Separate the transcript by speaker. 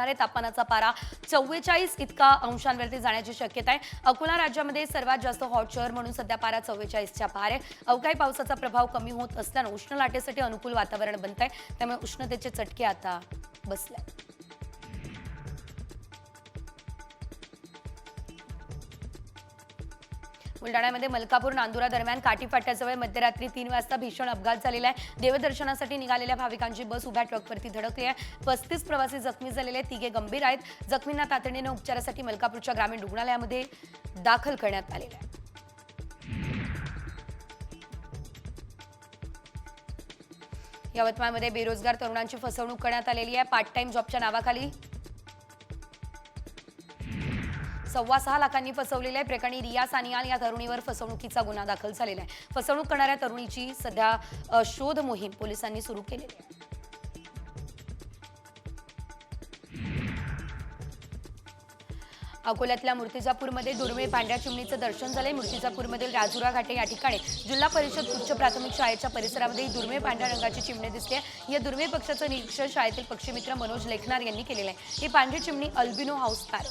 Speaker 1: वाढणार आहे तापमानाचा पारा चव्वेचाळीस इतका अंशांवरती जाण्याची शक्यता आहे. अकोला राज्यामध्ये सर्वात जास्त हॉट शहर म्हणून सध्या पारा चव्वेचाळीसच्या पार आहे. अवकाळी पावसाचा प्रभाव कमी होत असल्यानं उष्ण लाटेसाठी अनुकूल वातावरण बनत आहे त्यामुळे उष्णतेचे चटके आता बसले बुलढाण्यामध्ये मलकापूर नांदुरा दरम्यान काटीफाट्याजवळ मध्यरात्री तीन वाजता भीषण अपघात झालेला आहे. देवदर्शनासाठी निघालेल्या भाविकांची बस उभ्या ट्रकवरती धडकली आहे. पस्तीस प्रवासी जखमी झालेले आहेत. तिघे गंभीर आहेत. जखमींना तातडीने उपचारासाठी मलकापूरच्या ग्रामीण रुग्णालयामध्ये दाखल करण्यात आलेलं आहे. यवतमाळमध्ये बेरोजगार तरुणांची फसवणूक करण्यात आलेली आहे. पार्ट टाइम जॉबच्या नावाखाली सव्वा सहा लाखांनी फसवलेल्या आहे. प्रकरणी रिया सानियाल या तरुणीवर फसवणुकीचा गुन्हा दाखल झालेला आहे. फसवणूक करणाऱ्या तरुणीची सध्या शोध मोहीम पोलिसांनी सुरू केलेली आहे. अकोल्यातल्या मूर्तिजापूरमध्ये दुर्मिळ पांढऱ्या चिमणीचं दर्शन झालंय. मूर्तिजापूरमधील राजुरा घाटे या ठिकाणी जिल्हा परिषद उच्च प्राथमिक शाळेच्या परिसरामध्ये ही दुर्मिळ पांढऱ्या रंगाची चिमणी दिसते या दुर्मिळ पक्षाचं निरीक्षण शाळेतील पक्षीमित्र मनोज लेखनार यांनी केलेलं आहे. ही पांढरी चिमणी अल्बिनो हाऊस पॅर